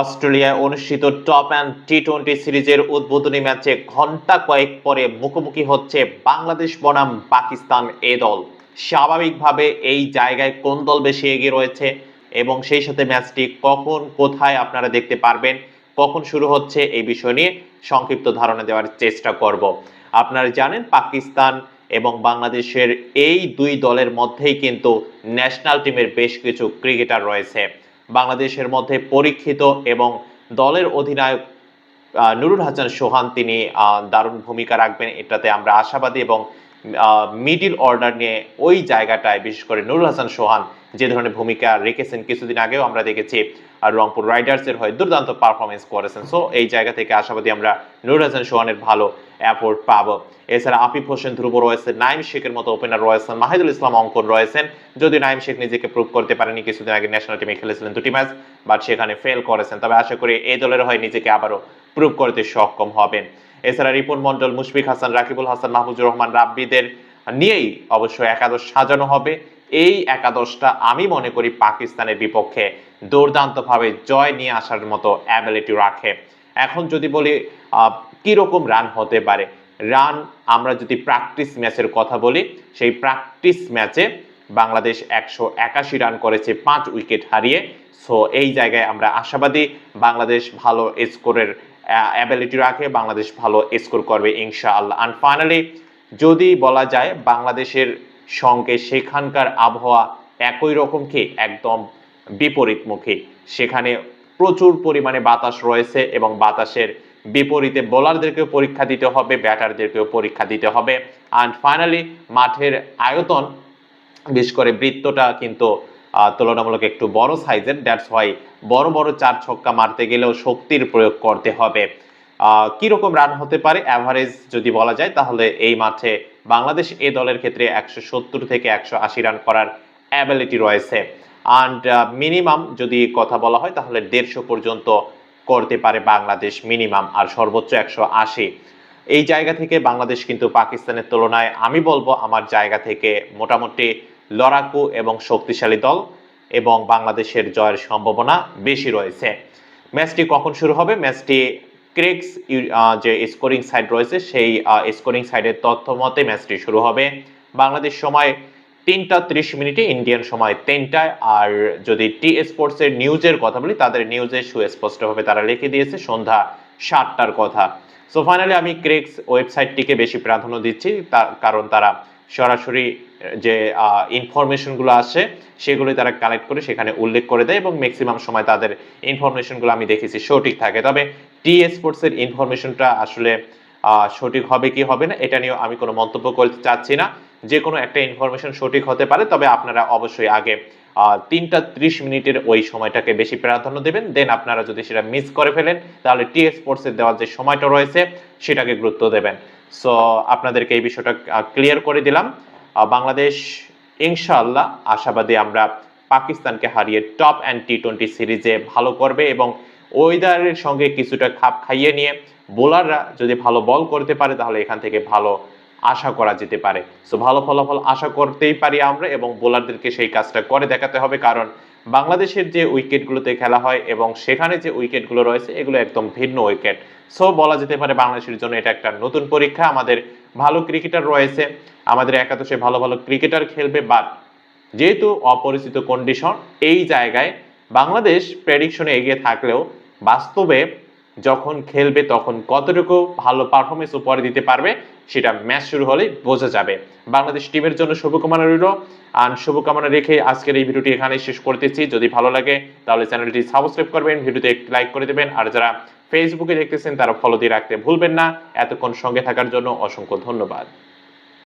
অস্ট্রেলিয়ায় অনুষ্ঠিত top and T twenty সিরিজের উদ্বোধনী ম্যাচে ঘণ্টা কয়েক পরে মুখোমুখি হচ্ছে বাংলাদেশ বনাম পাকিস্তান এ দল। স্বাভাবিকভাবে এই জায়গায় কোন দল বেশি এগিয়ে রয়েছে এবং সেই সাথে ম্যাচটি কখন, কোথায় আপনারা দেখতে পারবেন, কখন শুরু হচ্ছে এই বিষয় নিয়ে সংক্ষিপ্ত ধারণা দেওয়ার চেষ্টা করব। আপনারা জানেন পাকিস্তান এবং বাংলাদেশের এই দুই দলের মধ্যেই কিন্তু ন্যাশনাল টিমের বেশ কিছু ক্রিকেটার রয়েছে। বাংলাদেশের মধ্যে পরীক্ষিত এবং দলের অধিনায়ক নুরুল হাসান সোহান তিনি দারুণ ভূমিকা রাখবেন। এটাতে আমরা আশাবাদী এবং মিডিল অর্ডার নিয়ে ওই জায়গাটায়, বিশেষ করে নুরুল হাসান সোহান যে ধরনের ভূমিকা রেখেছেন কিছুদিন আগেও আমরা দেখেছি, আর রংপুর রাইডার্সের হয়ে দুর্দান্ত পারফরমেন্স করেছেন। সো এই জায়গা থেকে আশাবাদী আমরা নুরুল হাসান সোহানের ভালো অ্যাপোর্ট পাবো। এছাড়া আফিফ হোসেন ধ্রুব রয়েছে, নাইম শেখের মতো ওপেনার রয়েছেন মাহিদুল ইসলাম অঙ্কন রয়েছেন। যদি নাইম শেখ নিজেকে প্রুভ করতে পারেনি, কিছুদিন আগে ন্যাশনাল টিমে খেলেছিলেন দুটি ম্যাচ বাট সেখানে ফেল করেছেন। তবে আশা করি এই দলের হয়ে নিজেকে আবারও প্রুভ করতে সক্ষম হবেন। এছাড়া রিপন মন্ডল মুশফিক হাসান, রাকিবুল হাসান, মাহফুজুর রহমান রাব্বিদের নিয়েই অবশ্য একাদশ সাজানো হবে। এই একাদশটা আমি মনে করি পাকিস্তানের বিপক্ষে দুর্দান্তভাবে জয় নিয়ে আসার মতো অ্যাবিলিটি রাখে। এখন যদি বলি কীরকম রান হতে পারে? রান আমরা যদি প্র্যাকটিস ম্যাচের কথা বলি, সেই প্র্যাকটিস ম্যাচে বাংলাদেশ একশো একাশি রান করেছে, পাঁচ উইকেট হারিয়ে। সো এই জায়গায় আমরা আশাবাদী, বাংলাদেশ ভালো স্কোরের অ্যাবিলিটি রাখে, বাংলাদেশ ভালো স্কোর করবে ইনশাআল্লাহ। অ্যান্ড ফাইনালি যদি বলা যায় বাংলাদেশের সঙ্গে সেখানকার আবহাওয়া একই রকম কি? একদম বিপরীতমুখী। সেখানে প্রচুর পরিমাণে বাতাস রয়েছে এবং বাতাসের বিপরীতে বোলারদেরকেও পরীক্ষা দিতে হবে, ব্যাটারদেরকেও পরীক্ষা দিতে হবে। অ্যান্ড ফাইনালি মাঠের আয়তন, বিশেষ করে বৃত্তটা কিন্তু তুলনামূলক একটু বড় সাইজের দ্যাটস ওয়াই বড় বড় চার ছক্কা মারতে গেলেও শক্তির প্রয়োগ করতে হবে। কীরকম রান হতে পারে? অ্যাভারেজ যদি বলা যায়, তাহলে এই মাঠে বাংলাদেশ এ দলের ক্ষেত্রে একশো সত্তর থেকে একশো আশি রান করার অ্যাবিলিটি রয়েছে। অ্যান্ড মিনিমাম যদি কথা বলা হয়, তাহলে দেড়শো পর্যন্ত করতে পারে বাংলাদেশ মিনিমাম আর সর্বোচ্চ একশো আশি। এই জায়গা থেকে বাংলাদেশ কিন্তু পাকিস্তানের তুলনায়, আমি বলব আমার জায়গা থেকে মোটামুটি লড়াকু এবং শক্তিশালী দল এবং বাংলাদেশের জয়ের সম্ভাবনা বেশি রয়েছে। ম্যাচটি কখন শুরু হবে? ম্যাচটি ক্রিক্স যে স্কোরিং সাইড রয়েছে, সেই স্কোরিং সাইডের তথ্য মতে ম্যাচটি শুরু হবে বাংলাদেশ সময় তিনটা ত্রিশ মিনিটে, ইন্ডিয়ান সময় তিনটায়। আর যদি টি স্পোর্টসের নিউজের কথা বলি, তাদের নিউজে সুস্পষ্টভাবে তারা লিখে দিয়েছে, সন্ধ্যা সাতটার কথা। সো ফাইনালি আমি ক্রেক্স ওয়েবসাইটটিকে বেশি প্রাধান্য দিচ্ছি তার কারণ তারা সরাসরি যে ইনফরমেশনগুলো আসে সেগুলো তারা কালেক্ট করে সেখানে উল্লেখ করে দেয় এবং ম্যাক্সিমাম সময় তাদের ইনফরমেশনগুলো আমি দেখেছি সঠিক থাকে। তবে টি স্পোর্টসের ইনফরমেশনটা আসলে সঠিক হবে কি হবে না, এটা নিয়েও আমি কোনো মন্তব্য করতে চাচ্ছি না। যে কোনো একটা ইনফরমেশন সঠিক হতে পারে, তবে আপনারা অবশ্যই আগে তিনটা ত্রিশ মিনিটের ওই সময়টাকে বেশি প্রাধান্য দেবেন। দেন আপনারা যদি সেটা মিস করে ফেলেন, তাহলে টি স্পোর্টসের দেওয়ার যে সময়টা রয়েছে, সেটাকে গুরুত্ব দেবেন। সো আপনাদেরকে এই বিষয়টা ক্লিয়ার করে দিলাম। বাংলাদেশ, ইনশাআল্লাহ, আশাবাদী আমরা পাকিস্তানকে হারিয়ে টপ অ্যান্ড টি টোয়েন্টি সিরিজে ভালো করবে এবং ওয়েদারের সঙ্গে কিছুটা খাপ খাইয়ে নিয়ে বোলাররা যদি ভালো বল করতে পারে, তাহলে এখান থেকে ভালো আশা করা যেতে পারে। সো ভালো ফলাফল আশা করতেই পারি আমরা এবং বোলারদেরকে সেই কাজটা করে দেখাতে হবে। কারণ বাংলাদেশের যে উইকেটগুলোতে খেলা হয় এবং সেখানে যে উইকেটগুলো রয়েছে, এগুলো একদম ভিন্ন উইকেট। সো বলা যেতে পারে বাংলাদেশের জন্য এটা একটা নতুন পরীক্ষা। আমাদের ভালো ক্রিকেটার রয়েছে, আমাদের একাদশে ভালো ভালো ক্রিকেটার খেলবে বাট যেহেতু অপরিচিত কন্ডিশন এই জায়গায় বাংলাদেশ প্রেডিকশনে এগিয়ে থাকলেও বাস্তবে যখন খেলবে তখন কতটুকু ভালো পারফরমেন্স উপহার দিতে পারবে সেটা ম্যাচ শুরু হলেই বোঝা যাবে। বাংলাদেশ টিমের জন্য শুভকামনা রইল। আর শুভকামনা রেখে আজকের এই ভিডিওটি এখানে শেষ করতেছি। যদি ভালো লাগে তাহলে চ্যানেলটি সাবস্ক্রাইব করবেন, ভিডিওতে একটি লাইক করে দেবেন। আর যারা ফেসবুকে দেখতেছেন তারা ফলো দিয়ে রাখতে ভুলবেন না। এতক্ষণ সঙ্গে থাকার জন্য অসংখ্য ধন্যবাদ।